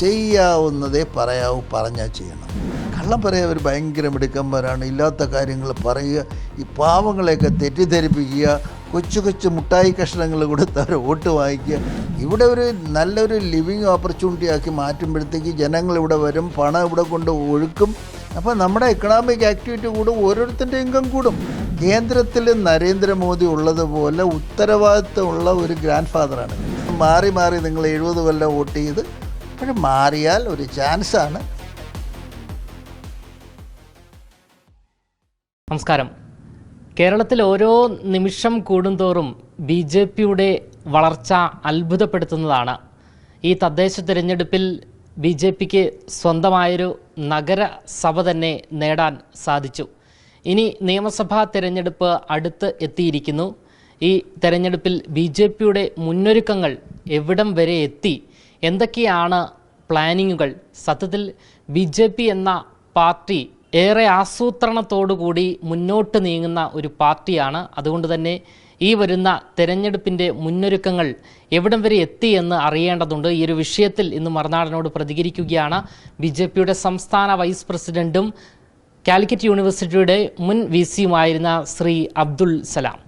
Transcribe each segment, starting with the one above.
ചെയ്യാവുന്നതേ പറയാവൂ പറഞ്ഞാൽ ചെയ്യണം. കള്ളം പറയാൻ അവർ ഭയങ്കര മിടുക്കന്മാരാണ് ഇല്ലാത്ത കാര്യങ്ങൾ പറയുക ഈ പാവങ്ങളെയൊക്കെ തെറ്റിദ്ധരിപ്പിക്കുക കൊച്ചു കൊച്ചു മുട്ടായി കഷ്ണങ്ങൾ കൊടുത്ത് അവർ വോട്ട് വാങ്ങിക്കുക. ഇവിടെ ഒരു നല്ലൊരു ലിവിങ് ഓപ്പർച്യൂണിറ്റി ആക്കി മാറ്റുമ്പോഴത്തേക്ക് ജനങ്ങൾ ഇവിടെ വരും പണം ഇവിടെ കൊണ്ട് ഒഴുക്കും. അപ്പോൾ നമ്മുടെ എക്കണോമിക് ആക്ടിവിറ്റി കൂടും ഓരോരുത്തരുടെ ഇൻകം കൂടും. കേന്ദ്രത്തിൽ നരേന്ദ്രമോദി ഉള്ളതുപോലെ ഉത്തരവാദിത്തമുള്ള ഒരു ഗ്രാൻഡ് ഫാദറാണ് മാറി മാറി നിങ്ങൾ എഴുപത് കൊല്ലം വോട്ട് ചെയ്ത് അപ്പോഴും മാറിയാൽ ഒരു ആണ് നമസ്കാരം. കേരളത്തിൽ ഓരോ നിമിഷം കൂടുന്തോറും ബി ജെ പിയുടെ വളർച്ച അത്ഭുതപ്പെടുത്തുന്നതാണ്. ഈ തദ്ദേശ തിരഞ്ഞെടുപ്പിൽ ബി ജെ പിക്ക് സ്വന്തമായൊരു നഗരസഭ തന്നെ നേടാൻ സാധിച്ചു. ഇനി നിയമസഭാ തിരഞ്ഞെടുപ്പ് അടുത്ത് എത്തിയിരിക്കുന്നു. ഈ തെരഞ്ഞെടുപ്പിൽ ബി ജെ പിയുടെ മുന്നൊരുക്കങ്ങൾ എവിടം വരെ എത്തി? എന്തൊക്കെയാണ് പ്ലാനിങ്ങുകൾ? സത്യത്തിൽ ബി ജെ പി എന്ന പാർട്ടി ഏറെ ആസൂത്രണത്തോടുകൂടി മുന്നോട്ട് നീങ്ങുന്ന ഒരു പാർട്ടിയാണ്. അതുകൊണ്ട് തന്നെ ഈ വരുന്ന തെരഞ്ഞെടുപ്പിന്റെ മുന്നൊരുക്കങ്ങൾ എവിടം വരെ എത്തി എന്ന് അറിയേണ്ടതുണ്ട്. ഈ ഒരു വിഷയത്തിൽ ഇന്ന് മറുനാടനോട് പ്രതികരിക്കുകയാണ് ബി ജെ പിയുടെ സംസ്ഥാന വൈസ് പ്രസിഡന്റും കാലിക്കറ്റ് യൂണിവേഴ്സിറ്റിയുടെ മുൻ വി സിയുമായിരുന്ന Shri Abdul Salam.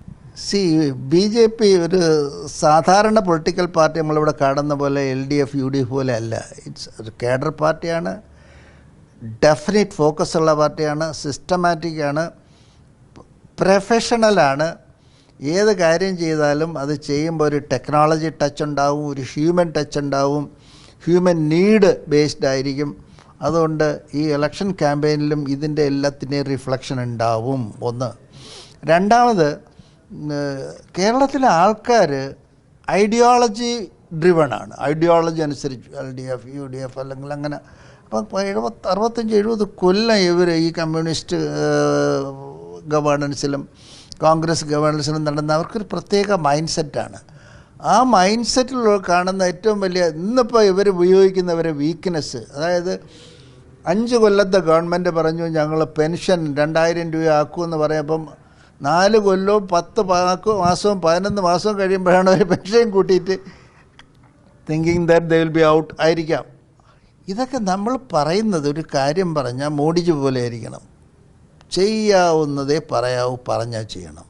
C B J P ഒരു സാധാരണ പൊളിറ്റിക്കൽ പാർട്ടി നമ്മളിവിടെ കാണുന്ന പോലെ L D F U D F പോലെ അല്ല. ഇറ്റ്സ് ഒരു കേഡർ പാർട്ടിയാണ്. ഡെഫിനറ്റ് ഫോക്കസ് ഉള്ള പാർട്ടിയാണ്. സിസ്റ്റമാറ്റിക് ആണ്. പ്രൊഫഷണലാണ് ഏത് കാര്യം ചെയ്താലും അത് ചെയ്യുമ്പോൾ ഒരു ടെക്നോളജി ടച്ച് ഉണ്ടാവും ഒരു ഹ്യൂമൻ ടച്ച് ഉണ്ടാവും. ഹ്യൂമൻ നീഡ് ബേസ്ഡ് ആയിരിക്കും. അതുകൊണ്ട് ഈ ഇലക്ഷൻ ക്യാമ്പയിനിലും ഇതിന്റെ എല്ലാത്തിന്റെയും റിഫ്ലക്ഷൻ ഉണ്ടാവും. ഒന്ന്. രണ്ടാമത് കേരളത്തിലെ ആൾക്കാർ ഐഡിയോളജി ഡ്രിവൺ ആണ് ഐഡിയോളജി അനുസരിച്ച് L D F U D F അല്ലെങ്കിൽ അങ്ങനെ അപ്പം എഴുപത്തി അറുപത്തഞ്ച് എഴുപത് കൊല്ലം ഇവർ ഈ കമ്മ്യൂണിസ്റ്റ് ഗവേണൻസിലും കോൺഗ്രസ് ഗവേണൻസിലും നടന്ന അവർക്കൊരു പ്രത്യേക മൈൻഡ് സെറ്റാണ് ആ മൈൻഡ് സെറ്റിൽ കാണുന്ന ഏറ്റവും വലിയ ഇന്നിപ്പോൾ ഇവർ ഉപയോഗിക്കുന്നവരെ വീക്ക്നെസ് അതായത് അഞ്ച് കൊല്ലത്തെ ഗവൺമെന്റ് പറഞ്ഞു ഞങ്ങൾ പെൻഷൻ രണ്ടായിരം രൂപ ആക്കുമെന്ന് പറയുമ്പം നാല് കൊല്ലവും പത്ത് പാക്കും മാസവും പതിനൊന്ന് മാസവും കഴിയുമ്പോഴാണ് ഒരു പെൻഷൻ കൂട്ടിയിട്ട് thinking that they will be out ആയിരിക്കാം. ഇതൊക്കെ നമ്മൾ പറയുന്നത് ഒരു കാര്യം പറഞ്ഞാൽ മോഡിജി പോലെ ആയിരിക്കണം. ചെയ്യാവുന്നതേ പറയാവൂ പറഞ്ഞാൽ ചെയ്യണം.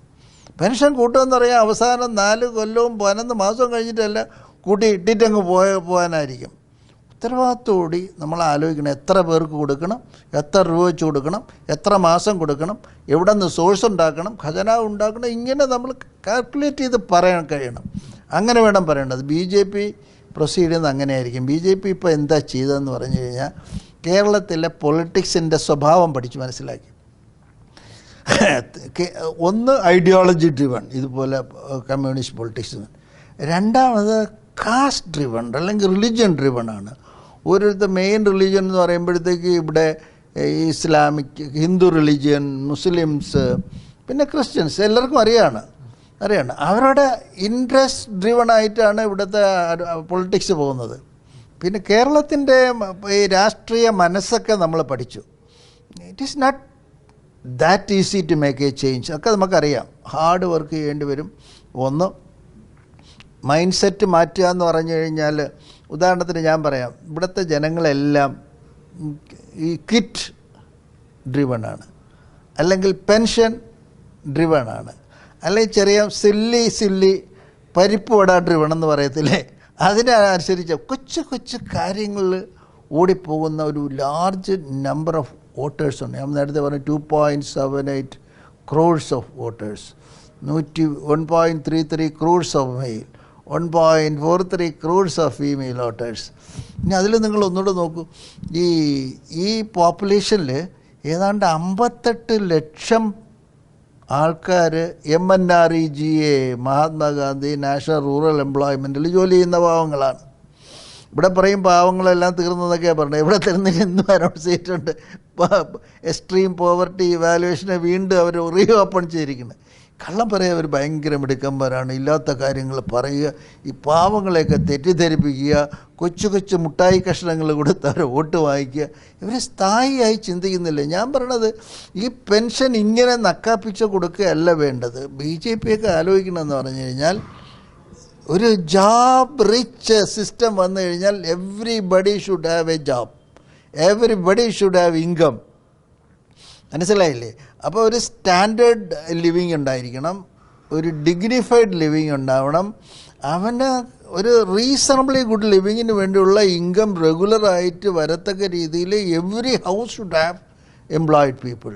പെൻഷൻ കൂട്ടുമെന്ന് പറയാം അവസാനം നാല് കൊല്ലവും പതിനൊന്ന് മാസവും കഴിഞ്ഞിട്ടല്ല കൂട്ടി ഇട്ടിട്ടങ്ങ് പോയ പോകാനായിരിക്കും. ഉത്തരവാദിത്തോടി നമ്മൾ ആലോചിക്കണം എത്ര പേർക്ക് കൊടുക്കണം എത്ര രൂപ വെച്ച് കൊടുക്കണം എത്ര മാസം കൊടുക്കണം എവിടെ നിന്ന് സോഴ്സ് ഉണ്ടാക്കണം ഖജനാവ് ഉണ്ടാക്കണം ഇങ്ങനെ നമ്മൾ കാൽക്കുലേറ്റ് ചെയ്ത് പറയാൻ കഴിയണം. അങ്ങനെ വേണം പറയേണ്ടത്. ബി ജെ പി പ്രൊസീഡ് ചെയ്യുന്നത് അങ്ങനെയായിരിക്കും. ബി ജെ പി ഇപ്പോൾ എന്താ ചെയ്തതെന്ന് പറഞ്ഞു കഴിഞ്ഞാൽ കേരളത്തിലെ പൊളിറ്റിക്സിന്റെ സ്വഭാവം പഠിച്ച് മനസ്സിലാക്കി. ഒന്ന് ഐഡിയോളജി ഡ്രിവൺ ഇതുപോലെ കമ്മ്യൂണിസ്റ്റ് പൊളിറ്റിക്സ് രണ്ടാമത് കാസ്റ്റ് ഡ്രിവൺ അല്ലെങ്കിൽ റിലിജ്യൻ ഡ്രിവൺ ആണ്. ഓരോരുത്തർ മെയിൻ റിലീജിയൻ എന്ന് പറയുമ്പോഴത്തേക്ക് ഇവിടെ ഇസ്ലാമിക് ഹിന്ദു റിലീജിയൻ മുസ്ലിംസ് പിന്നെ ക്രിസ്ത്യൻസ് എല്ലാവർക്കും അറിയാണ്. അറിയാണ്. അവരുടെ ഇൻട്രസ്റ്റ് ഡ്രിവൺ ആയിട്ടാണ് ഇവിടുത്തെ പൊളിറ്റിക്സ് പോകുന്നത്. പിന്നെ കേരളത്തിന്റെ ഈ രാഷ്ട്രീയ മനസ്സൊക്കെ നമ്മൾ പഠിച്ചു. It is not that easy to make a change ഒക്കെ നമുക്കറിയാം. ഹാർഡ് വർക്ക് ചെയ്യേണ്ടി വരും. ഒന്ന് മൈൻഡ് സെറ്റ് മാറ്റുക എന്ന് പറഞ്ഞു കഴിഞ്ഞാൽ ഉദാഹരണത്തിന് ഞാൻ പറയാം ഇവിടുത്തെ ജനങ്ങളെല്ലാം ഈ കിറ്റ് ഡ്രിവൺ ആണ്. അല്ലെങ്കിൽ പെൻഷൻ ഡ്രിവൺ ആണ്. അല്ലെങ്കിൽ ചെറിയ സില്ലി സില്ലി പരിപ്പ് വട ഡ്രിവൺ എന്ന് പറയത്തില്ലേ? അതിനനുസരിച്ച് കൊച്ചു കൊച്ചു കാര്യങ്ങളിൽ ഓടിപ്പോകുന്ന ഒരു ലാർജ് നമ്പർ ഓഫ് വോട്ടേഴ്സ് ഉണ്ട്. ഞാൻ നേരത്തെ പറഞ്ഞു two point seven eight crores of voters നൂറ്റി one point three three crores of male one point four three crores of female voters ഇനി അതിൽ നിങ്ങൾ ഒന്നുകൂടെ നോക്കൂ. ഈ ഈ പോപ്പുലേഷനിൽ ഏതാണ്ട് അമ്പത്തെട്ട് ലക്ഷം ആൾക്കാർ M N R E G A Mahatma Gandhi national rural എംപ്ലോയ്മെന്റിൽ ജോലി ചെയ്യുന്ന പാവങ്ങളാണ് ഇവിടെ പറയും പാവങ്ങളെല്ലാം തീർന്നതൊക്കെയാണ് പറഞ്ഞത്. ഇവിടെ തരുന്നതിന് ഇന്നും അനൗൺസ് ചെയ്തിട്ടുണ്ട്. എക്സ്ട്രീം പോവർട്ടി ഇവാലുവേഷനെ വീണ്ടും അവർ റീ ഓപ്പൺ ചെയ്തിരിക്കുന്നത് കള്ളം പറയാൻ അവർ ഭയങ്കര മിടുക്കന്മാരാണ്. ഇല്ലാത്ത കാര്യങ്ങൾ പറയുക ഈ പാവങ്ങളെയൊക്കെ തെറ്റിദ്ധരിപ്പിക്കുക കൊച്ചു കൊച്ചു മുട്ടായി കഷ്ണങ്ങൾ കൊടുത്ത് അവർ വോട്ട് വാങ്ങിക്കുക. ഇവർ സ്ഥായിയായി ചിന്തിക്കുന്നില്ല? ഞാൻ പറയണത് ഈ പെൻഷൻ ഇങ്ങനെ നക്കാപ്പിച്ച് കൊടുക്കുകയല്ല വേണ്ടത്. ബി ജെ പിയൊക്കെ ആലോചിക്കണമെന്ന് പറഞ്ഞു കഴിഞ്ഞാൽ ഒരു ജോബ് റിച്ച് സിസ്റ്റം വന്നു കഴിഞ്ഞാൽ everybody should have a job everybody should have income മനസ്സിലായില്ലേ? അപ്പോൾ ഒരു സ്റ്റാൻഡേർഡ് ലിവിങ് ഉണ്ടായിരിക്കണം ഒരു ഡിഗ്നിഫൈഡ് ലിവിങ് ഉണ്ടാവണം. അവന് ഒരു റീസണബിളി ഗുഡ് ലിവിങ്ങിന് വേണ്ടിയുള്ള ഇൻകം റെഗുലറായിട്ട് വരത്തക്ക രീതിയിൽ every house should have employed people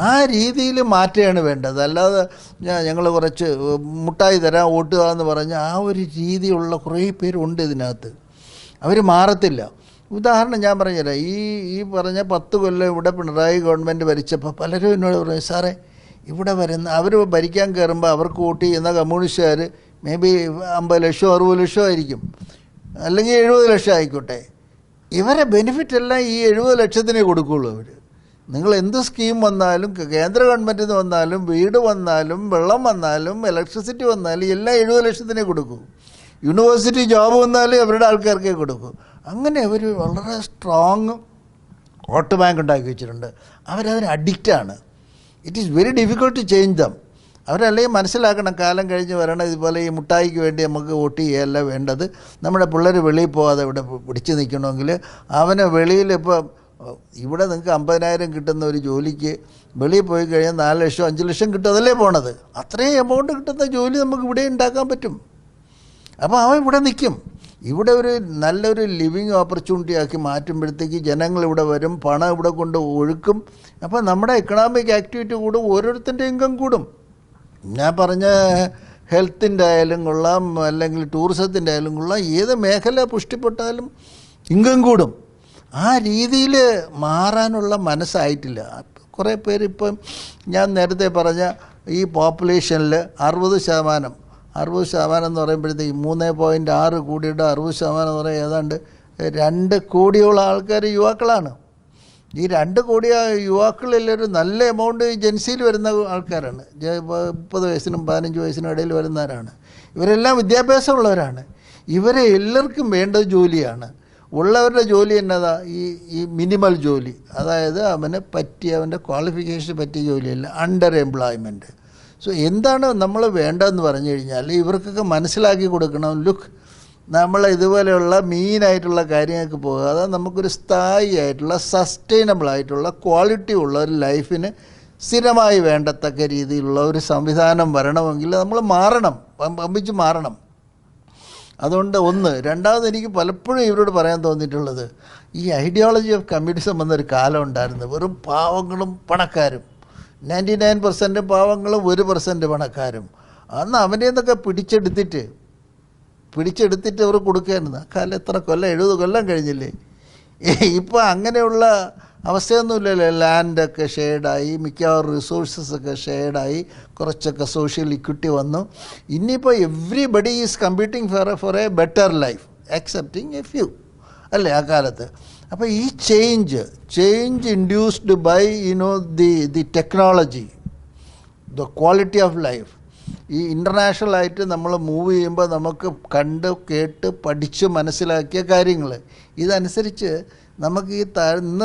ആ രീതിയിൽ മാറ്റുകയാണ് വേണ്ടത്. അല്ലാതെ ഞങ്ങൾ കുറച്ച് മുട്ടായി തരാം ഓട്ടുക എന്ന് പറഞ്ഞ ആ ഒരു രീതിയുള്ള കുറേ പേരുണ്ട് ഇതിനകത്ത്. അവർ മാറത്തില്ല. ഉദാഹരണം ഞാൻ പറഞ്ഞില്ല ഈ ഈ പറഞ്ഞ പത്ത് കൊല്ലം ഇവിടെ പിണറായി ഗവൺമെന്റ് ഭരിച്ചപ്പോൾ പലരും എന്നോട് പറഞ്ഞു സാറേ ഇവിടെ വരുന്ന അവർ ഭരിക്കാൻ കയറുമ്പോൾ അവർക്ക് വോട്ട് ചെയ്യുന്ന കമ്മ്യൂണിസ്റ്റുകാർ മേ ബി അമ്പത് ലക്ഷം അറുപത് ലക്ഷം ആയിരിക്കും. അല്ലെങ്കിൽ എഴുപത് ലക്ഷം ആയിക്കോട്ടെ. ഇവരെ ബെനിഫിറ്റ് എല്ലാം ഈ എഴുപത് ലക്ഷത്തിനേ കൊടുക്കുകയുള്ളൂ അവർ നിങ്ങൾ എന്ത് സ്കീം വന്നാലും കേന്ദ്ര ഗവൺമെന്റിൽ നിന്ന് വന്നാലും വീട് വന്നാലും വെള്ളം വന്നാലും ഇലക്ട്രിസിറ്റി വന്നാലും എല്ലാം എഴുപത് ലക്ഷത്തിനേ കൊടുക്കൂ. യൂണിവേഴ്സിറ്റി ജോബ് വന്നാലും അവരുടെ ആൾക്കാർക്കേ കൊടുക്കൂ. അങ്ങനെ അവർ വളരെ സ്ട്രോങ് വോട്ട് ബാങ്ക് ഉണ്ടാക്കി വെച്ചിട്ടുണ്ട്. അവരതിന് അഡിക്റ്റാണ് it is very difficult to change them അവരല്ലെങ്കിൽ മനസ്സിലാക്കണം കാലം കഴിഞ്ഞ് വരണം ഇതുപോലെ ഈ മുട്ടായിക്ക് വേണ്ടി നമുക്ക് വോട്ട് ചെയ്യുകയല്ല വേണ്ടത്. നമ്മുടെ പിള്ളേർ വെളിയിൽ പോകാതെ ഇവിടെ പിടിച്ചു നിൽക്കണമെങ്കിൽ അവനെ വെളിയിൽ ഇപ്പോൾ ഇവിടെ നിങ്ങൾക്ക് അമ്പതിനായിരം കിട്ടുന്ന ഒരു ജോലിക്ക് വെളിയിൽ പോയി കഴിഞ്ഞാൽ നാല് ലക്ഷം അഞ്ച് ലക്ഷം കിട്ടും പോണത്? അത്രയും എമൗണ്ട് കിട്ടുന്ന ജോലി നമുക്ക് ഇവിടെ ഉണ്ടാക്കാൻ പറ്റും. അപ്പോൾ അവൻ ഇവിടെ നിൽക്കും. ഇവിടെ ഒരു നല്ലൊരു ലിവിങ് ഓപ്പർച്യൂണിറ്റി ആക്കി മാറ്റുമ്പോഴത്തേക്ക് ജനങ്ങൾ ഇവിടെ വരും പണം ഇവിടെ കൊണ്ട് ഒഴുക്കും. അപ്പോൾ നമ്മുടെ എക്കണോമിക് ആക്ടിവിറ്റി കൂടും ഓരോരുത്തന്റെ ഇൻകം കൂടും. ഞാൻ പറഞ്ഞ ഹെൽത്തിന്റെ ആയാലും കൊള്ളാം അല്ലെങ്കിൽ ടൂറിസത്തിന്റെ ആയാലും കൊള്ളാം ഏത് മേഖല പുഷ്ടിപ്പെട്ടാലും ഇൻകം കൂടും. ആ രീതിയിൽ മാറാനുള്ള മനസ്സായിട്ടില്ല. കുറേ പേര് ഇപ്പം ഞാൻ നേരത്തെ പറഞ്ഞ ഈ പോപ്പുലേഷനിൽ അറുപത് ശതമാനം അറുപത് ശതമാനം എന്ന് പറയുമ്പോഴത്തേക്ക് മൂന്ന് പോയിന്റ് ആറ് കോടിയുടെ അറുപത് ശതമാനം എന്ന് പറയുന്നത് ഏതാണ്ട് രണ്ട് കോടിയുള്ള ആൾക്കാർ യുവാക്കളാണ്. ഈ രണ്ട് കോടി യുവാക്കളിലൊരു നല്ല എമൗണ്ട് ജൻസിയിൽ വരുന്ന ആൾക്കാരാണ്. മുപ്പത് വയസ്സിനും പതിനഞ്ച് വയസ്സിനും ഇടയിൽ വരുന്നവരാണ്. ഇവരെല്ലാം വിദ്യാഭ്യാസമുള്ളവരാണ്. ഇവരെ എല്ലാവർക്കും വേണ്ടത് ജോലിയാണ്. ഉള്ളവരുടെ ജോലി എന്നതാ? ഈ ഈ മിനിമൽ ജോലി. അതായത് അവന് പറ്റിയ അവന്റെ ക്വാളിഫിക്കേഷൻ പറ്റിയ ജോലിയല്ല അണ്ടർ എംപ്ലോയ്മെന്റ് സോ എന്താണ് നമ്മൾ വേണ്ടതെന്ന് പറഞ്ഞു കഴിഞ്ഞാൽ ഇവർക്കൊക്കെ മനസ്സിലാക്കി കൊടുക്കണം. ലുക്ക് നമ്മൾ ഇതുപോലെയുള്ള മീനായിട്ടുള്ള കാര്യങ്ങൾക്ക് പോകാതെ നമുക്കൊരു സ്ഥായി ആയിട്ടുള്ള സസ്റ്റൈനബിൾ ആയിട്ടുള്ള ക്വാളിറ്റി ഉള്ള ഒരു ലൈഫിന് സ്ഥിരമായി വേണ്ടത്തക്ക രീതിയിലുള്ള ഒരു സംവിധാനം വരണമെങ്കിൽ നമ്മൾ മാറണം. പമ്പിച്ച് മാറണം. അതുകൊണ്ട് ഒന്ന് രണ്ടാമത് എനിക്ക് പലപ്പോഴും ഇവരോട് പറയാൻ തോന്നിയിട്ടുള്ളത് ഈ ഐഡിയോളജി ഓഫ് കമ്മ്യൂണിസം എന്നൊരു കാലം ഉണ്ടായിരുന്നു. വെറും പാവങ്ങളും പണക്കാരും. നയന്റി നയൻ പെർസെന്റ് പാവങ്ങളും ഒരു പെർസെന്റ് പണക്കാരും. അന്ന് അവന്റെ നിന്നൊക്കെ പിടിച്ചെടുത്തിട്ട് പിടിച്ചെടുത്തിട്ട് അവർ കൊടുക്കുകയായിരുന്നു. അക്കാലം കാലം എത്ര കൊല്ലം എഴുപത് കൊല്ലം കഴിഞ്ഞില്ലേ? ഇപ്പോൾ അങ്ങനെയുള്ള അവസ്ഥയൊന്നുമില്ലല്ലോ. ലാൻഡൊക്കെ ഷെയർഡായി മിക്കവാറും റിസോഴ്സസ് ഒക്കെ ഷെയർഡായി കുറച്ചൊക്കെ സോഷ്യൽ ഇക്വിറ്റി വന്നു. ഇനിയിപ്പോൾ everybody is computing for for a better life accepting a few അല്ലേ ആ കാലത്ത്? അപ്പോൾ ഈ change change induced by you know the the technology the quality of life ഈ ഇന്റർനാഷണലായിട്ട് നമ്മൾ മൂവ് ചെയ്യുമ്പോൾ നമുക്ക് കണ്ട് കേട്ട് പഠിച്ച് മനസ്സിലാക്കിയ കാര്യങ്ങൾ ഇതനുസരിച്ച് നമുക്ക് ഈ താഴ്ന്ന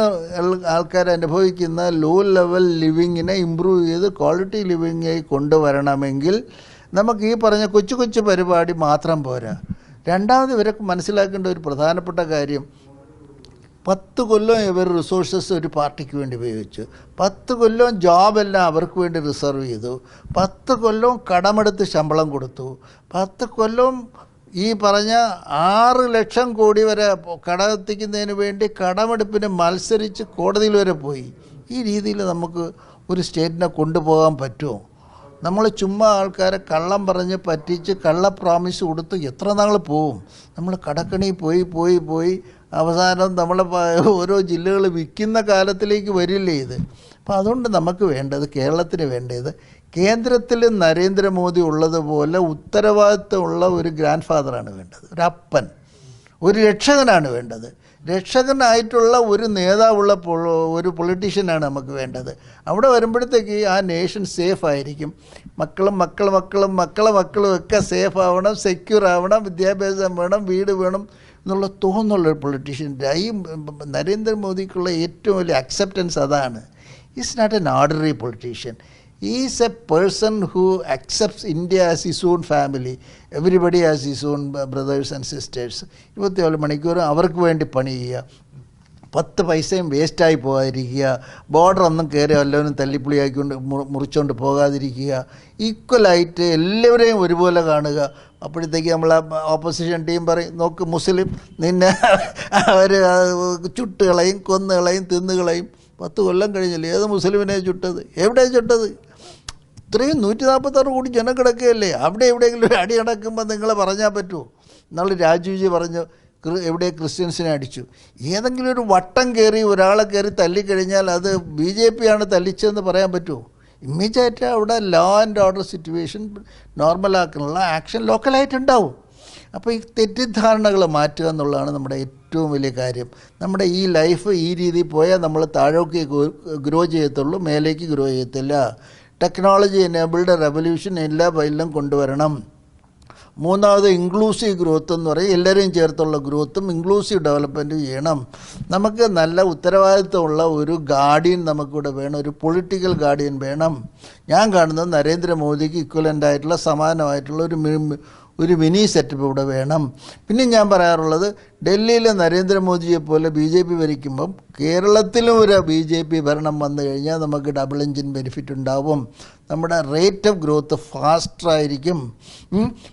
ആൾക്കാർ അനുഭവിക്കുന്ന ലോ ലെവൽ ലിവിങ്ങിനെ ഇമ്പ്രൂവ് ചെയ്ത് ക്വാളിറ്റി ലിവിങ്ങായി കൊണ്ടുവരണമെങ്കിൽ നമുക്ക് ഈ പറഞ്ഞ കൊച്ചു കൊച്ചു പരിപാടി മാത്രം പോരാ. രണ്ടാമത് ഇവരൊക്കെ മനസ്സിലാക്കേണ്ട ഒരു പ്രധാനപ്പെട്ട കാര്യം പത്ത് കൊല്ലം ഇവർ റിസോഴ്സസ് ഒരു പാർട്ടിക്ക് വേണ്ടി ഉപയോഗിച്ചു. പത്ത് കൊല്ലം ജോബെല്ലാം അവർക്ക് വേണ്ടി റിസർവ് ചെയ്തു. പത്ത് കൊല്ലം കടമെടുത്ത് ശമ്പളം കൊടുത്തു. പത്ത് കൊല്ലം ഈ പറഞ്ഞ ആറ് ലക്ഷം കോടി വരെ കടമെത്തിക്കുന്നതിന് വേണ്ടി കടമെടുപ്പിന് മത്സരിച്ച് കോടതിയിൽ വരെ പോയി. ഈ രീതിയിൽ നമുക്ക് ഒരു സ്റ്റേറ്റിനെ കൊണ്ടുപോകാൻ പറ്റുമോ? നമ്മൾ ചുമ്മാ ആൾക്കാരെ കള്ളം പറഞ്ഞ് പറ്റിച്ച് കള്ള പ്രോമിസ് കൊടുത്ത് എത്ര നാൾ പോവും? നമ്മൾ കടക്കണി പോയി പോയി പോയി അവസാനം നമ്മൾ ഓരോ ജില്ലകൾ വിൽക്കുന്ന കാലത്തിലേക്ക് വരില്ലേ ഇത്? അപ്പോൾ അതുകൊണ്ട് നമുക്ക് വേണ്ടത് കേരളത്തിന് വേണ്ടത് കേന്ദ്രത്തിൽ നരേന്ദ്രമോദി ഉള്ളതുപോലെ ഉത്തരവാദിത്തമുള്ള ഒരു ഗ്രാൻഡ് ഫാദറാണ് വേണ്ടത് ഒരു അപ്പൻ ഒരു രക്ഷകനാണ് വേണ്ടത്. രക്ഷകനായിട്ടുള്ള ഒരു നേതാവുള്ള ഒരു പൊളിറ്റീഷ്യനാണ് നമുക്ക് വേണ്ടത്. അവിടെ വരുമ്പോഴത്തേക്ക് ആ നേഷൻ സേഫ് ആയിരിക്കും. മക്കളും മക്കൾ മക്കളും മക്കളെ മക്കളും ഒക്കെ സേഫ് ആവണം സെക്യൂർ ആവണം വിദ്യാഭ്യാസം വേണം വീട് വേണം എന്നുള്ള തോന്നുള്ളൊരു പൊളിറ്റീഷ്യന്റെ ഈ നരേന്ദ്രമോദിക്കുള്ള ഏറ്റവും വലിയ അക്സെപ്റ്റൻസ് അതാണ്. Is not an ordinary politician is a person who accepts India as his own family everybody as his own brothers and sisters ഇരുപത്തിനാല് മണിക്കൂർ അവർക്ക് വേണ്ടി പണി ചെയ്യുക. പത്ത് പൈസയും വേസ്റ്റായി പോകാതിരിക്കുക. ബോർഡർ ഒന്നും കയറി വല്ലവനും തല്ലിപ്പുളിയാക്കിക്കൊണ്ട് മുറിച്ചുകൊണ്ട് പോകാതിരിക്കുക. ഈക്വലായിട്ട് എല്ലാവരെയും ഒരുപോലെ കാണുക. അപ്പോഴത്തേക്ക് നമ്മൾ ഓപ്പോസിഷൻ ടീം പറയും നോക്ക് മുസ്ലിം നിന്നെ അവർ ചുട്ടുകളയും കൊന്നുകളയും തിന്നുകളയും. പത്ത് കൊല്ലം കഴിഞ്ഞില്ല ഏത് മുസ്ലിമിനെ ചുട്ടത്? എവിടെ ചുട്ടത്? ഇത്രയും നൂറ്റി നാൽപ്പത്താറ് കോടി ജനം കിടക്കുകയല്ലേ അവിടെ എവിടെയെങ്കിലും ഒരു അടി അടക്കുമ്പോൾ നിങ്ങൾ പറഞ്ഞാൽ പറ്റുമോ എന്നുള്ള രാജുജി പറഞ്ഞു എവിടെ ക്രിസ്ത്യൻസിനെ അടിച്ചു. ഏതെങ്കിലും ഒരു വട്ടം കയറി ഒരാളെ കയറി തല്ലിക്കഴിഞ്ഞാൽ അത് ബി ജെ പി ആണ് തല്ലിച്ചതെന്ന് പറയാൻ പറ്റുമോ? ഇമ്മീഡിയറ്റ് അവിടെ ലോ ആൻഡ് ഓർഡർ സിറ്റുവേഷൻ നോർമലാക്കാനുള്ള ആക്ഷൻ ലോക്കലായിട്ടുണ്ടാവും അപ്പോൾ ഈ തെറ്റിദ്ധാരണകൾ മാറ്റുക എന്നുള്ളതാണ് നമ്മുടെ ഏറ്റവും വലിയ കാര്യം. നമ്മുടെ ഈ ലൈഫ് ഈ രീതിയിൽ പോയാൽ നമ്മൾ താഴേക്ക് ഗ്രോ ചെയ്യത്തുള്ളൂ മേലേക്ക് ഗ്രോ ചെയ്യത്തില്ല. ടെക്നോളജി എനേബിൾഡ് റെവല്യൂഷൻ എല്ലാ ബൈലും കൊണ്ടുവരണം. മൂന്നാമത് ഇൻക്ലൂസീവ് ഗ്രോത്ത് എന്ന് പറയും. എല്ലാവരെയും ചേർത്തുള്ള ഗ്രോത്തും ഇൻക്ലൂസീവ് ഡെവലപ്മെന്റും ചെയ്യണം. നമുക്ക് നല്ല ഉത്തരവാദിത്തമുള്ള ഒരു ഗാർഡിയൻ നമുക്കിവിടെ വേണം. ഒരു പൊളിറ്റിക്കൽ ഗാർഡിയൻ വേണം. ഞാൻ കാണുന്നത് നരേന്ദ്രമോദിക്ക് ഇക്വലന്റ് ആയിട്ടുള്ള സമാനമായിട്ടുള്ള ഒരു ഒരു മിനി സെറ്റപ്പ് ഇവിടെ വേണം. പിന്നെ ഞാൻ പറയാറുള്ളത് ഡൽഹിയിലെ നരേന്ദ്രമോദിയെ പോലെ ബി ജെ പി ഭരിക്കുമ്പം കേരളത്തിലും ഒരു ബി ജെ പി ഭരണം വന്നു കഴിഞ്ഞാൽ നമുക്ക് ഡബിൾ എഞ്ചിൻ ബെനിഫിറ്റ് ഉണ്ടാവും. നമ്മുടെ റേറ്റ് ഓഫ് ഗ്രോത്ത് ഫാസ്റ്ററായിരിക്കും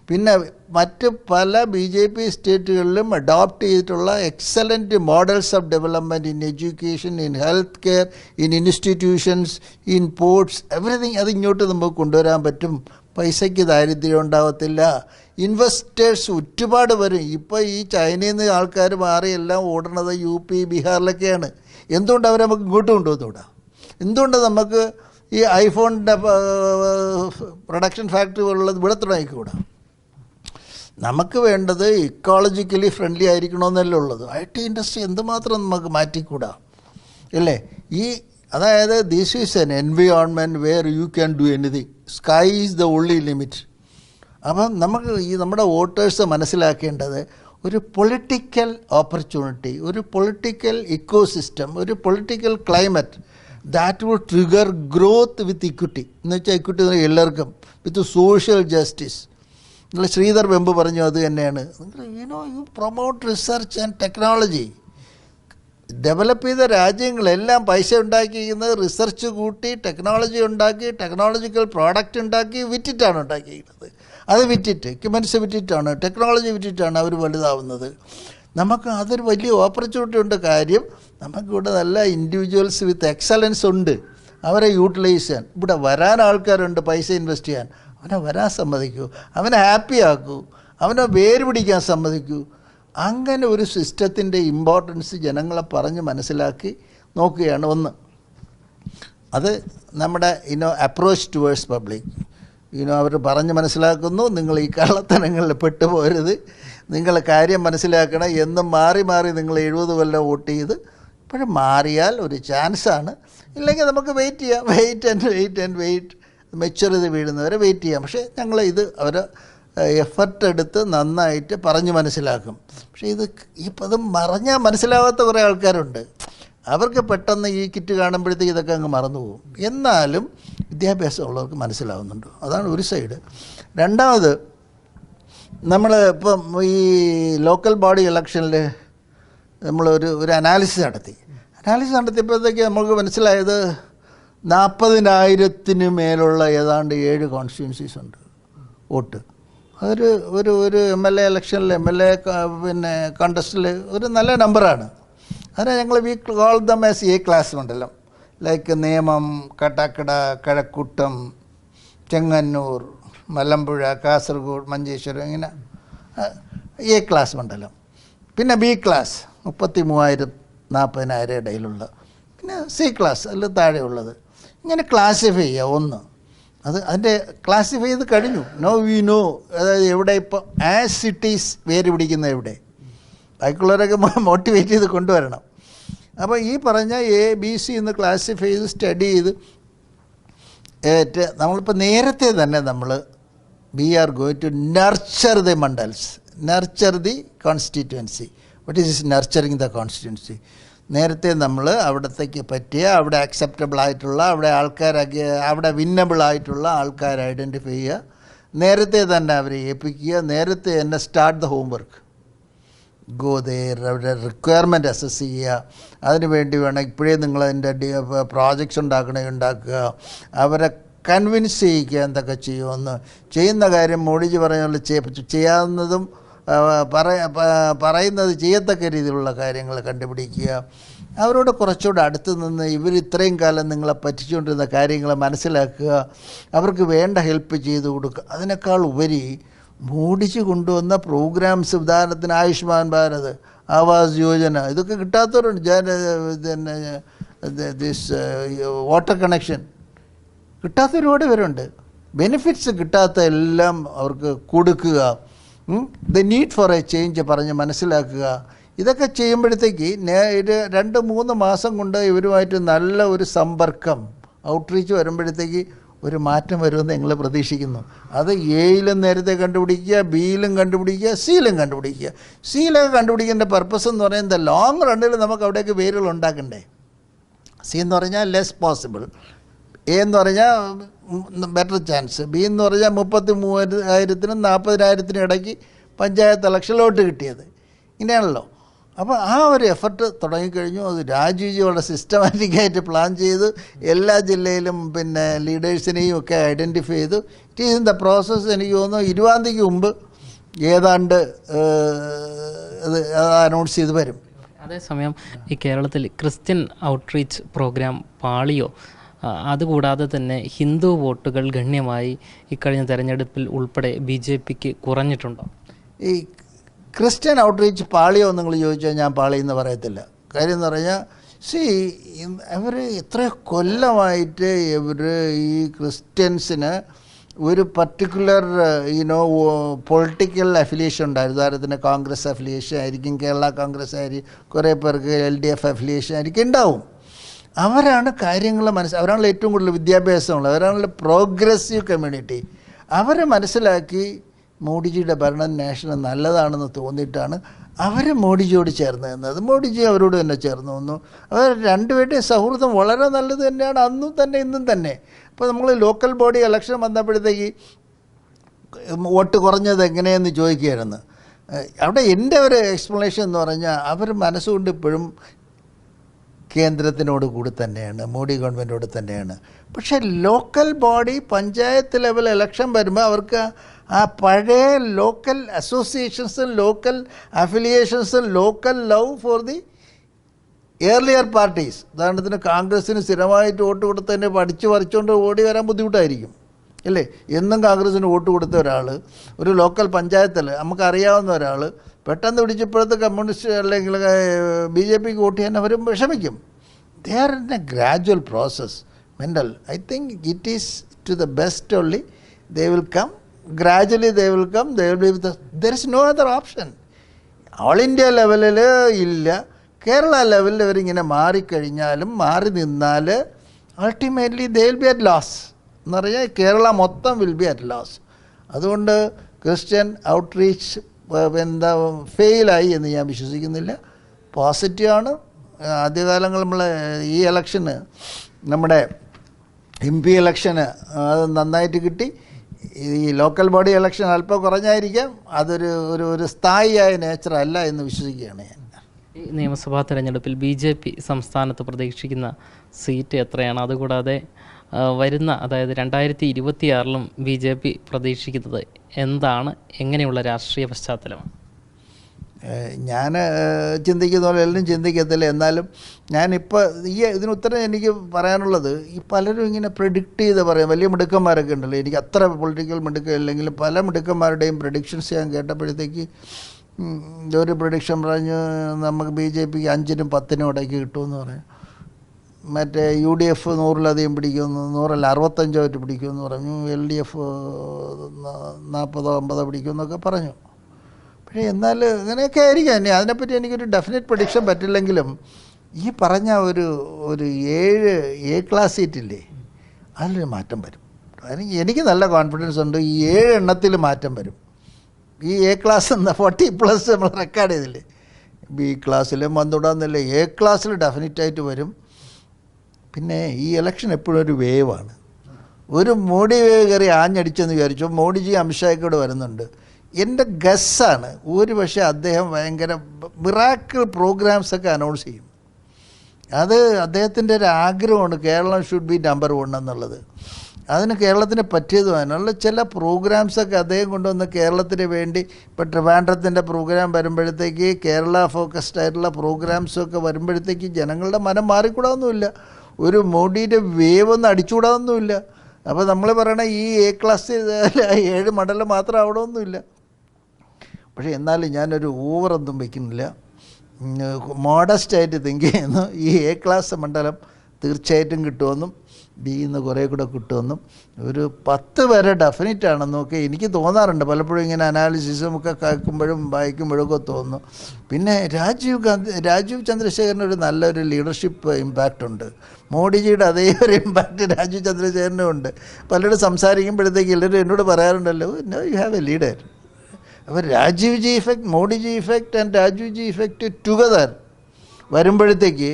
പിന്നെ മറ്റ് പല ബി ജെ പി സ്റ്റേറ്റുകളിലും അഡോപ്റ്റ് ചെയ്തിട്ടുള്ള excellent models of development in education in health care in institutions in ports everything അത് ഇങ്ങോട്ട് നമുക്ക് കൊണ്ടുവരാൻ പറ്റും. പൈസയ്ക്ക് ദാരിദ്ര്യം ഉണ്ടാവത്തില്ല. ഇൻവെസ്റ്റേഴ്സ് ഒരുപാട് വരും. ഇപ്പോൾ ഈ ചൈനയിൽ നിന്ന് ആൾക്കാർ മാറി എല്ലാം ഓടണത് യു പി ബീഹാറിലൊക്കെയാണ്. എന്തുകൊണ്ട് അവർ നമുക്ക് ഇങ്ങോട്ട് കൊണ്ടുവന്നുകൂടാ എന്തുകൊണ്ട് നമുക്ക് ഈ ഐഫോണിന്റെ പ്രൊഡക്ഷൻ ഫാക്ടറി പോലുള്ളത് ഇവിടെ തുടങ്ങിക്കൂടാ നമുക്ക് വേണ്ടത് ഇക്കോളജിക്കലി ഫ്രണ്ട്ലി ആയിരിക്കണമെന്നല്ലേ ഉള്ളത്. ഐ ടി ഇൻഡസ്ട്രി എന്തുമാത്രം നമുക്ക് മാറ്റിക്കൂടാ? അല്ലേ ഈ അതായത് this is an environment where you can do anything sky is the only limit അപ്പം നമുക്ക് ഈ നമ്മുടെ വോട്ടേഴ്സ് മനസ്സിലാക്കേണ്ടത് ഒരു പൊളിറ്റിക്കൽ ഓപ്പർച്യൂണിറ്റി ഒരു പൊളിറ്റിക്കൽ ഇക്കോസിസ്റ്റം ഒരു political climate that would trigger growth with equity എന്ന് വെച്ചാൽ ഇക്വിറ്റി എല്ലാവർക്കും വിത്ത് സോഷ്യൽ ജസ്റ്റിസ് നിങ്ങൾ ശ്രീധർ വെമ്പ് പറഞ്ഞു അത് തന്നെയാണ്. You know you promote research and technology develop ചെയ്ത രാജ്യങ്ങളെല്ലാം പൈസ ഉണ്ടാക്കിയിരിക്കുന്നത് റിസർച്ച് കൂട്ടി ടെക്നോളജി ഉണ്ടാക്കി ടെക്നോളജിക്കൽ പ്രോഡക്റ്റ് ഉണ്ടാക്കി വിറ്റിട്ടാണ് ഉണ്ടാക്കിയിരിക്കുന്നത്. അത് വിറ്റിട്ട് എക്യുപ്മെന്റ്സ് വിറ്റിട്ടാണ് ടെക്നോളജി വിറ്റിട്ടാണ് അവർ വലുതാവുന്നത്. നമുക്ക് അതൊരു വലിയ ഓപ്പർച്യൂണിറ്റി ഉണ്ട്. കാര്യം നമുക്കിവിടെ നല്ല ഇൻഡിവിജ്വൽസ് വിത്ത് എക്സലൻസ് ഉണ്ട്. അവരെ യൂട്ടിലൈസ് ചെയ്യാൻ. ഇവിടെ വരാൻ ആൾക്കാരുണ്ട് പൈസ ഇൻവെസ്റ്റ് ചെയ്യാൻ. അവനെ വരാൻ സമ്മതിക്കൂ. അവനെ ഹാപ്പി ആക്കൂ. അവനെ വേര് പിടിക്കാൻ സമ്മതിക്കൂ. അങ്ങനെ ഒരു സിസ്റ്റത്തിന്റെ ഇമ്പോർട്ടൻസ് ജനങ്ങളെ പറഞ്ഞ് മനസ്സിലാക്കി നോക്കുകയാണ് ഒന്ന്. അത് നമ്മുടെ ഇനോ അപ്രോച്ച് ടുവേഴ്സ് പബ്ലിക് ഇനോ അവർ പറഞ്ഞ് മനസ്സിലാക്കുന്നു നിങ്ങൾ ഈ കള്ളത്തനങ്ങളിൽ പെട്ടുപോരുത് നിങ്ങൾ കാര്യം മനസ്സിലാക്കണം എന്നും മാറി മാറി നിങ്ങൾ എഴുപത് കൊല്ലം വോട്ട് ചെയ്ത് ഇപ്പോഴും മാറിയാൽ ഒരു ചാൻസാണ് ഇല്ലെങ്കിൽ നമുക്ക് വെയിറ്റ് ചെയ്യാം. Wait and wait and wait മെച്ചുറിത് വീഴുന്നവരെ വെയിറ്റ് ചെയ്യാം. പക്ഷേ ഞങ്ങൾ ഇത് അവർ എഫർട്ട് എടുത്ത് നന്നായിട്ട് പറഞ്ഞ് മനസ്സിലാക്കും. പക്ഷേ ഇത് ഇപ്പം അത് മറഞ്ഞാൽ മനസ്സിലാവാത്ത കുറേ ആൾക്കാരുണ്ട്. അവർക്ക് പെട്ടെന്ന് ഈ കിറ്റ് കാണുമ്പോഴത്തേക്ക് ഇതൊക്കെ അങ്ങ് മറന്നുപോകും. എന്നാലും വിദ്യാഭ്യാസമുള്ളവർക്ക് മനസ്സിലാവുന്നുണ്ട്. അതാണ് ഒരു സൈഡ് രണ്ടാമത് നമ്മൾ ഇപ്പം ഈ ലോക്കൽ ബോഡി ഇലക്ഷനിൽ നമ്മളൊരു ഒരു അനാലിസിസ് നടത്തി. അനാലിസിസ് നടത്തിയപ്പോഴത്തേക്ക് നമുക്ക് മനസ്സിലായത് നാൽപ്പതിനായിരത്തിന് മേലുള്ള ഏതാണ്ട് ഏഴ് കോൺസ്റ്റിറ്റ്യുവൻസീസ് ഉണ്ട്. വോട്ട്. അതൊരു ഒരു ഒരു എം എൽ എ ഇലക്ഷനിൽ എം എൽ എ പിന്നെ കണ്ടസ്റ്റിൽ ഒരു നല്ല നമ്പറാണ് അതിനെ ഞങ്ങൾ we call them as a class മണ്ഡലം ലൈക്ക് നേമം കട്ടാക്കട കഴക്കൂട്ടം ചെങ്ങന്നൂർ മലമ്പുഴ കാസർഗോഡ് മഞ്ചേശ്വരം ഇങ്ങനെ എ ക്ലാസ് മണ്ഡലം പിന്നെ ബി ക്ലാസ് മുപ്പത്തി മൂവായിരം നാൽപ്പതിനായിരം ഇടയിലുള്ള. പിന്നെ സി ക്ലാസ് അതിൽ താഴെയുള്ളത്. ഇങ്ങനെ ക്ലാസിഫൈ ചെയ്യുക ഒന്ന്. അത് അതിന്റെ ക്ലാസിഫൈ ചെയ്ത് കഴിഞ്ഞു. നോ വി നോ അതായത് എവിടെ ഇപ്പോൾ ആസ് ഇറ്റ് ഈസ് വേര് പിടിക്കുന്ന എവിടെ. ബാക്കിയുള്ളവരൊക്കെ മോട്ടിവേറ്റ് ചെയ്ത് കൊണ്ടുവരണം. അപ്പോൾ ഈ പറഞ്ഞ എ ബി സി എന്ന് ക്ലാസിഫൈ ചെയ്ത് സ്റ്റഡി ചെയ്ത് ഏറ്റ് നമ്മളിപ്പോൾ നേരത്തെ തന്നെ നമ്മൾ we are going to nurture the mandals nurture the constituency what is nurturing the constituency നേരത്തെ നമ്മൾ അവിടത്തേക്ക് പറ്റിയ അവിടെ അക്സെപ്റ്റബിൾ ആയിട്ടുള്ള അവിടെ ആൾക്കാർ അവിടെ വിന്നബിൾ ആയിട്ടുള്ള ആൾക്കാരെ ഐഡന്റിഫൈ ചെയ്യുക. നേരത്തെ തന്നെ അവരെ ഏൽപ്പിക്കുക. നേരത്തെ തന്നെ start the homework go there അവരുടെ റിക്വയർമെന്റ് അസസ് ചെയ്യുക. അതിന് വേണ്ടി വേണം ഇപ്പോഴേ നിങ്ങൾ അതിന്റെ പ്രോജക്ട്സ് ഉണ്ടാക്കണേ ഉണ്ടാക്കുക. അവരെ കൺവിൻസ് ചെയ്യിക്കുക എന്തൊക്കെ ചെയ്യുമെന്ന്. ചെയ്യുന്ന കാര്യം മോഡിജി പറഞ്ഞ പോലെ ചെയ്യാവുന്നതും പറയുന്നത് ചെയ്യത്തക്ക രീതിയിലുള്ള കാര്യങ്ങൾ കണ്ടുപിടിക്കുക. അവരോട് കുറച്ചുകൂടെ അടുത്ത് നിന്ന് ഇവർ ഇത്രയും കാലം നിങ്ങളെ പറ്റിച്ചുകൊണ്ടിരുന്ന കാര്യങ്ങൾ മനസ്സിലാക്കുക. അവർക്ക് വേണ്ട ഹെൽപ്പ് ചെയ്ത് കൊടുക്കുക. അതിനേക്കാൾ ഉപരി മൂടിച്ചു കൊണ്ടുവന്ന പ്രോഗ്രാംസ് ഉദാഹരണത്തിന് ആയുഷ്മാൻ ഭാരത് ആവാസ് യോജന ഇതൊക്കെ കിട്ടാത്തവരുണ്ട്. ജന ദിസ് വാട്ടർ കണക്ഷൻ കിട്ടാത്ത ഒരുപാട് പേരുണ്ട് ബെനിഫിറ്റ്സ് കിട്ടാത്ത എല്ലാം അവർക്ക് കൊടുക്കുക. The need for a change പറഞ്ഞ് മനസ്സിലാക്കുക. ഇതൊക്കെ ചെയ്യുമ്പോഴത്തേക്ക് രണ്ട് മൂന്ന് മാസം കൊണ്ട് ഇവരുമായിട്ട് നല്ല ഒരു സമ്പർക്കം ഔട്ട്റീച്ച് വരുമ്പോഴത്തേക്ക് ഒരു മാറ്റം വരുമെന്ന് ഞങ്ങൾ പ്രതീക്ഷിക്കുന്നു. അത് എയിലും നേരത്തെ കണ്ടുപിടിക്കുക ബിയിലും കണ്ടുപിടിക്കുക സിയിലും കണ്ടുപിടിക്കുക. സിയിലൊക്കെ കണ്ടുപിടിക്കേണ്ട പർപ്പസ് എന്ന് പറയുന്നത് ലോങ് റണ്ണിൽ നമുക്ക് അവിടേക്ക് വേരുകൾ ഉണ്ടാക്കണ്ടേ? സി എന്ന് പറഞ്ഞാൽ ലെസ് പോസിബിൾ എ എന്ന് പറഞ്ഞാൽ ബെറ്റർ ചാൻസ് ബി എന്ന് പറഞ്ഞാൽ മുപ്പത്തി മൂവായിരത്തിനും നാൽപ്പതിനായിരത്തിനും ഇടയ്ക്ക് പഞ്ചായത്ത് ഇലക്ഷനിലോട്ട് കിട്ടിയത്. ഇങ്ങനെയാണല്ലോ. അപ്പോൾ ആ ഒരു എഫർട്ട് തുടങ്ങിക്കഴിഞ്ഞു. അത് രാജുജി വളരെ സിസ്റ്റമാറ്റിക്കായിട്ട് പ്ലാൻ ചെയ്ത്. എല്ലാ ജില്ലയിലും പിന്നെ ലീഡേഴ്സിനെയും ഒക്കെ ഐഡന്റിഫൈ ചെയ്തു. It is in the process എനിക്ക് തോന്നുന്നു ഇരുപതാം മുമ്പ് ഏതാണ്ട് അത് അനൗൺസ് ചെയ്ത് വരും. അതേസമയം ഈ കേരളത്തിൽ ക്രിസ്ത്യൻ ഔട്ട്റീച്ച് പ്രോഗ്രാം പാളിയോ? അതുകൂടാതെ തന്നെ ഹിന്ദു വോട്ടുകൾ ഗണ്യമായി ഇക്കഴിഞ്ഞ തെരഞ്ഞെടുപ്പിൽ ഉൾപ്പെടെ ബി ജെ പിക്ക് കുറഞ്ഞിട്ടുണ്ടോ? ഈ ക്രിസ്ത്യൻ ഔട്ട്റീച്ച് പാളിയോ നിങ്ങൾ ചോദിച്ചാൽ ഞാൻ പാളി എന്ന് പറയത്തില്ല. കാര്യം എന്ന് പറഞ്ഞാൽ സി അവർ എത്ര കൊല്ലമായിട്ട് ഇവർ ഈ ക്രിസ്ത്യൻസിന് ഒരു പർട്ടിക്കുലർ യുനോ പൊളിറ്റിക്കൽ അഫിലിയേഷൻ ഉണ്ടായിരുന്നു. ഉദാഹരണത്തിന് കോൺഗ്രസ് അഫിലിയേഷൻ ആയിരിക്കും കേരള കോൺഗ്രസ് ആയിരിക്കും കുറേ പേർക്ക് എൽ ഡി എഫ് അഫിലിയേഷൻ ആയിരിക്കും ഉണ്ടാവും. അവരാണ് കാര്യങ്ങൾ മനസ്സ് അവരാണല്ലോ ഏറ്റവും കൂടുതൽ വിദ്യാഭ്യാസമുള്ളത്. അവരാണല്ലോ പ്രോഗ്രസീവ് കമ്മ്യൂണിറ്റി അവരെ മനസ്സിലാക്കി മോഡിജിയുടെ ഭരണം നാഷണൽ നല്ലതാണെന്ന് തോന്നിയിട്ടാണ് അവർ മോഡിജിയോട് ചേർന്ന് നിന്നത്. മോഡിജി അവരോട് തന്നെ ചേർന്ന് വന്നു അവർ രണ്ടുപേരുടെയും സൗഹൃദം വളരെ നല്ലത് തന്നെയാണ്. അന്നും തന്നെ ഇന്നും തന്നെ. അപ്പോൾ നമ്മൾ ലോക്കൽ ബോഡി ഇലക്ഷൻ വന്നപ്പോഴത്തേക്ക് വോട്ട് കുറഞ്ഞത് എങ്ങനെയെന്ന് ചോദിക്കുകയായിരുന്നു. അവിടെ എന്റെ ഒരു എക്സ്പ്ലനേഷൻ എന്ന് പറഞ്ഞാൽ അവർ മനസ്സുകൊണ്ട് ഇപ്പോഴും കേന്ദ്രത്തിനോട് കൂടി തന്നെയാണ് മോഡി ഗവൺമെന്റോട് തന്നെയാണ്. പക്ഷേ local body panchayat level election വരുമ്പോൾ അവർക്ക് ആ പഴയ ലോക്കൽ അസോസിയേഷൻസും local അഫിലിയേഷൻസും local love for the earlier parties. ഉദാഹരണത്തിന് കോൺഗ്രസ്സിന് സ്ഥിരമായിട്ട് വോട്ട് കൊടുത്തതിനെ പഠിച്ചു പറിച്ചുകൊണ്ട് ഓടി വരാൻ ബുദ്ധിമുട്ടായിരിക്കും. അല്ലേ? എന്നും കോൺഗ്രസ്സിന് വോട്ട് കൊടുത്ത ഒരാൾ ഒരു ലോക്കൽ പഞ്ചായത്തിൽ നമുക്കറിയാവുന്ന ഒരാൾ പെട്ടെന്ന് പിടിച്ചപ്പോഴത്തെ കമ്മ്യൂണിസ്റ്റ് അല്ലെങ്കിൽ ബി ജെ പിക്ക് വോട്ട് ചെയ്യാൻ അവരും വിഷമിക്കും. They are in a gradual process mental I think it is to the best only they will come gradually they will come they will be there is no other option all India ലെവലിൽ ഇല്ല. കേരള ലെവലിൽ ഇവരിങ്ങനെ മാറിക്കഴിഞ്ഞാലും മാറി നിന്നാൽ ultimately they will be at loss എന്ന് പറഞ്ഞാൽ കേരള മൊത്തം വിൽ ബി അറ്റ് ലോസ് അതുകൊണ്ട് ക്രിസ്ത്യൻ ഔട്ട്റീച്ച് എന്താ ഫെയിലായി എന്ന് ഞാൻ വിശ്വസിക്കുന്നില്ല. പോസിറ്റീവാണ്. ആദ്യകാലങ്ങൾ നമ്മൾ ഈ ഇലക്ഷന് നമ്മുടെ എം പി ഇലക്ഷന് അത് നന്നായിട്ട് കിട്ടി. ഈ ലോക്കൽ ബോഡി ഇലക്ഷൻ അല്പം കുറഞ്ഞായിരിക്കാം. അതൊരു ഒരു ഒരു സ്ഥായിയായ നേച്ചർ അല്ല എന്ന് വിശ്വസിക്കുകയാണ് ഞാൻ. ഈ നിയമസഭാ തെരഞ്ഞെടുപ്പിൽ ബി ജെ പി സംസ്ഥാനത്ത് പ്രതീക്ഷിക്കുന്ന സീറ്റ് എത്രയാണ്? അതുകൂടാതെ വരുന്ന അതായത് രണ്ടായിരത്തി ഇരുപത്തിയാറിലും ബി ജെ പി പ്രതീക്ഷിക്കുന്നത് എന്താണ്? എങ്ങനെയുള്ള രാഷ്ട്രീയ പശ്ചാത്തലം? ഞാൻ ചിന്തിക്കുന്ന പോലെ എല്ലാം ചിന്തിക്കത്തില്ല. എന്നാലും ഞാനിപ്പോൾ ഈ ഇതിന് ഉത്തരം എനിക്ക് പറയാനുള്ളത് ഈ പലരും ഇങ്ങനെ പ്രിഡിക്റ്റ് ചെയ്ത് പറയും. വലിയ മിടുക്കന്മാരൊക്കെ ഉണ്ടല്ലോ. എനിക്ക് അത്ര പൊളിറ്റിക്കൽ മിടുക്കം ഇല്ലെങ്കിലും പല മിടുക്കന്മാരുടെയും പ്രഡിക്ഷൻസ് ഞാൻ കേട്ടപ്പോഴത്തേക്ക് ഒരു പ്രഡിക്ഷൻ പറഞ്ഞ് നമുക്ക് ബി ജെ പിക്ക് അഞ്ചിനും പത്തിനും ഇടയ്ക്ക് കിട്ടുമെന്ന് പറയും. മറ്റേ യു ഡി എഫ് നൂറിലധികം പിടിക്കുമെന്ന് നൂറല്ല അറുപത്തഞ്ചോ ആയിട്ട് പിടിക്കുമെന്ന് പറഞ്ഞു. എൽ ഡി എഫ് നാൽപ്പതോ അമ്പതോ പിടിക്കുമെന്നൊക്കെ പറഞ്ഞു. പക്ഷേ എന്നാൽ ഇങ്ങനെയൊക്കെ ആയിരിക്കാം. ഇനി അതിനെപ്പറ്റി എനിക്കൊരു ഡെഫിനറ്റ് പ്രഡിക്ഷൻ പറ്റില്ലെങ്കിലും ഈ പറഞ്ഞ ഒരു ഒരു ഏഴ് എ ക്ലാസ് സീറ്റില്ലേ അതിലൊരു മാറ്റം വരും. എനിക്ക് നല്ല കോൺഫിഡൻസ് ഉണ്ട്. ഈ ഏഴ് എണ്ണത്തിൽ മാറ്റം വരും. ഈ എ ക്ലാസ് എന്ന ഫോർട്ടി പ്ലസ് നമ്മൾ റെക്കോർഡ് ചെയ്തില്ലേ? ബി ക്ലാസ്സിലും വന്നുകൂടാന്നില്ല എ ക്ലാസ്സിൽ ഡെഫിനറ്റായിട്ട് വരും. പിന്നെ ഈ ഇലക്ഷൻ എപ്പോഴും ഒരു വേവാണ് ഒരു മോഡി വേവ് കയറി ആഞ്ഞടിച്ചെന്ന് വിചാരിച്ചു. മോഡിജി അമിത്ഷായ്ക്ക് വരുന്നുണ്ട്. എന്റെ ഗസ്സാണ് ഒരു പക്ഷേ അദ്ദേഹം ഭയങ്കര മിറാക്കിൾ പ്രോഗ്രാംസൊക്കെ അനൗൺസ് ചെയ്യും. അത് അദ്ദേഹത്തിന്റെ ഒരു ആഗ്രഹമാണ് Keralam should be number one എന്നുള്ളത്. അതിന് കേരളത്തിന് പറ്റിയതുമാനുള്ള ചില പ്രോഗ്രാംസൊക്കെ അദ്ദേഹം കൊണ്ടുവന്ന് കേരളത്തിന് വേണ്ടി ഇപ്പോൾ ട്രിവാൻഡ്രത്തിന്റെ പ്രോഗ്രാം വരുമ്പോഴത്തേക്ക് കേരള ഫോക്കസ്ഡ് ആയിട്ടുള്ള പ്രോഗ്രാംസൊക്കെ വരുമ്പോഴത്തേക്ക് ജനങ്ങളുടെ മനം മാറിക്കൂടാതൊന്നുമില്ല ഒരു മോഡിയുടെ വേവ് ഒന്നും അടിച്ചുകൂടാതൊന്നുമില്ല. അപ്പോൾ നമ്മൾ പറയണ ഈ എ ക്ലാസ് ഏഴ് മണ്ഡലം മാത്രം ആവണമെന്നില്ല പക്ഷേ എന്നാലും ഞാനൊരു ഓവറൊന്നും വയ്ക്കുന്നില്ല മോഡസ്റ്റായിട്ട് തിങ്ക് ചെയ്യുന്നു. ഈ എ ക്ലാസ് മണ്ഡലം തീർച്ചയായിട്ടും കിട്ടുമെന്നും ബി നിന്ന് കുറേ കൂടെ കിട്ടുമെന്നും ഒരു പത്ത് വരെ ഡെഫിനറ്റ് ആണെന്നൊക്കെ എനിക്ക് തോന്നാറുണ്ട്. പലപ്പോഴും ഇങ്ങനെ അനാലിസിസും ഒക്കെ കേൾക്കുമ്പോഴും വായിക്കുമ്പോഴും ഒക്കെ തോന്നുന്നു. പിന്നെ രാജീവ് ഗാന്ധി രാജീവ് ചന്ദ്രശേഖരന് ഒരു നല്ലൊരു ലീഡർഷിപ്പ് ഇമ്പാക്റ്റ് ഉണ്ട്. മോഡിജിയുടെ അതേ ഒരു ഇമ്പാക്റ്റ് രാജീവ് ചന്ദ്രശേഖരനും ഉണ്ട്. പലരും സംസാരിക്കുമ്പോഴത്തേക്ക് എല്ലാവരും എന്നോട് പറയാറുണ്ടല്ലോ no you have a leader അപ്പോൾ Rajiv ji effect Modiji effect and Rajiv ji effect together വരുമ്പോഴത്തേക്ക്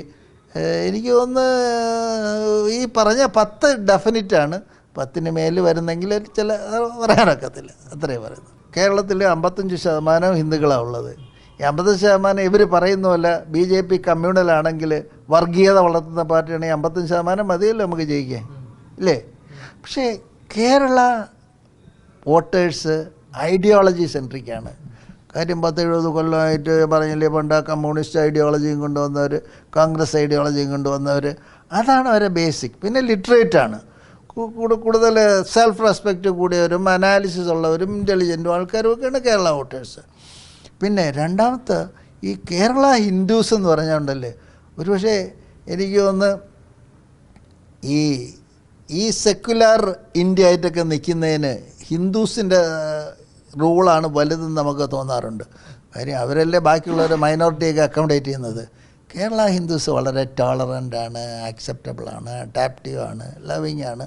എനിക്ക് തോന്നുന്നു ഈ പറഞ്ഞ പത്ത് ഡെഫിനിറ്റാണ് പത്തിന് മേൽ വരുന്നെങ്കിൽ ചില പറയാനൊക്കത്തില്ല. അത്രേ പറയുന്നു. കേരളത്തിൽ അമ്പത്തഞ്ച് ശതമാനം ഹിന്ദുക്കളാണ് ഉള്ളത്. ഈ അമ്പത്തഞ്ച് ശതമാനം ഇവർ പറയുന്ന ബി ജെ പി കമ്മ്യൂണലാണെങ്കിൽ വർഗീയത വളർത്തുന്ന പാർട്ടിയാണെങ്കിൽ അമ്പത്തഞ്ച് ശതമാനം മതിയല്ലോ നമുക്ക് ജയിക്കാൻ. ഇല്ലേ? പക്ഷേ കേരള വോട്ടേഴ്സ് ഐഡിയോളജി സെൻട്രിക്കാണ് കാര്യം പത്ത് എഴുപത് കൊല്ലമായിട്ട് പറഞ്ഞില്ലേ പണ്ട് കമ്മ്യൂണിസ്റ്റ് ഐഡിയോളജിയും കൊണ്ടുവന്നവർ കോൺഗ്രസ് ഐഡിയോളജിയും കൊണ്ടുവന്നവർ അതാണ് അവരെ ബേസിക്. പിന്നെ ലിറ്ററേറ്റ് ആണ്. കൂടുതൽ സെൽഫ് റെസ്പെക്റ്റ് കൂടിയവരും അനാലിസിസ് ഉള്ളവരും ഇന്റലിജന്റും ആൾക്കാരും ഒക്കെയാണ് കേരള വോട്ടേഴ്സ്. പിന്നെ രണ്ടാമത്തെ ഈ കേരള ഹിന്ദുസ് എന്ന് പറഞ്ഞുകൊണ്ടല്ലേ ഒരുപക്ഷെ എനിക്ക് ഒന്ന് ഈ ഈ സെക്കുലാർ ഇന്ത്യ ആയിട്ടൊക്കെ നിൽക്കുന്നതിന് ഹിന്ദുസിന്റെ റൂളാണ് വലുതെന്ന് നമുക്ക് തോന്നാറുണ്ട്. കാര്യം അവരല്ലേ ബാക്കിയുള്ളവർ മൈനോറിറ്റിയൊക്കെ അക്കോമഡേറ്റ് ചെയ്യുന്നത്. കേരള ഹിന്ദുസ് വളരെ ടോളറന്റ് ആണ് ആക്സെപ്റ്റബിൾ ആണ് ലവിങ് ആണ്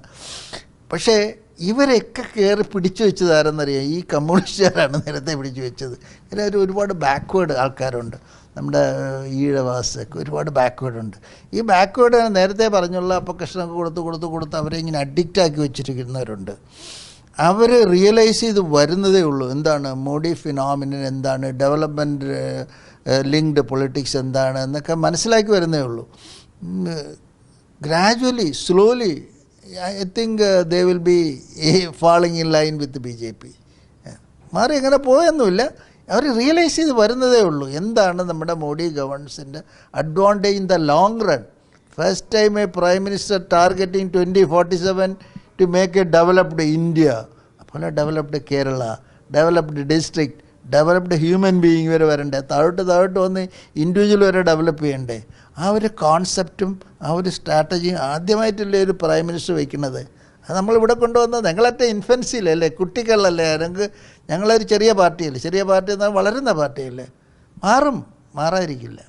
പക്ഷേ ഇവരെയൊക്കെ കയറി പിടിച്ചു വെച്ചത് ആരെന്നറിയാം? ഈ കമ്മ്യൂണിസ്റ്റുകാരാണ് നേരത്തെ പിടിച്ചു വെച്ചത്. എല്ലാവരും ഒരുപാട് ബാക്ക്വേഡ് ആൾക്കാരുണ്ട്. നമ്മുടെ ഈഴവാസൊക്കെ ഒരുപാട് ബാക്ക്വേഡ് ഉണ്ട്. ഈ ബാക്ക്വേഡ് നേരത്തെ പറഞ്ഞുള്ള അപ്പകഷ്ണമൊക്കെ കൊടുത്ത് കൊടുത്ത് കൊടുത്ത് അവരെ ഇങ്ങനെ അഡിക്റ്റാക്കി വെച്ചിരിക്കുന്നവരുണ്ട്. അവർ റിയലൈസ് ചെയ്ത് വരുന്നതേ ഉള്ളൂ. എന്താണ്? മോഡി ഫിനോമിനൻ എന്താണ്? ഡെവലപ്മെന്റ് ലിങ്ക്ഡ് പൊളിറ്റിക്സ് എന്താണ്? എന്നൊക്കെ മനസ്സിലാക്കി വരുന്നേ ഉള്ളൂ. Gradually slowly I think they will be falling in line with B J P മാറി അങ്ങനെ പോയൊന്നുമില്ല. അവർ റിയലൈസ് ചെയ്ത് വരുന്നതേ ഉള്ളൂ. എന്താണ് നമ്മുടെ Modi ഗവൺമെൻസിന്റെ advantage in the long run first time a prime minister targeting twenty forty seven to make a developed India അപ്പോൾ developed Kerala developed district developed human being വരെ വരണ്ടേ? താഴോട്ട് താഴോട്ട് വന്ന് ഇൻഡിവിജ്വൽ വരെ ഡെവലപ്പ് ചെയ്യണ്ടേ? ആ ഒരു കോൺസെപ്റ്റും ആ ഒരു സ്ട്രാറ്റജിയും ആദ്യമായിട്ടല്ലേ ഒരു പ്രൈം മിനിസ്റ്റർ വയ്ക്കുന്നത്. അത് നമ്മളിവിടെ കൊണ്ടുവന്നത്. ഞങ്ങളൊക്കെ ഇൻഫൻസിയിലല്ലേ കുട്ടികളല്ലേ? ഞങ്ങൾക്ക് ഞങ്ങളൊരു ചെറിയ പാർട്ടിയല്ലേ? ചെറിയ പാർട്ടി എന്നാൽ വളരുന്ന പാർട്ടിയല്ലേ? മാറും. മാറാതിരിക്കില്ല.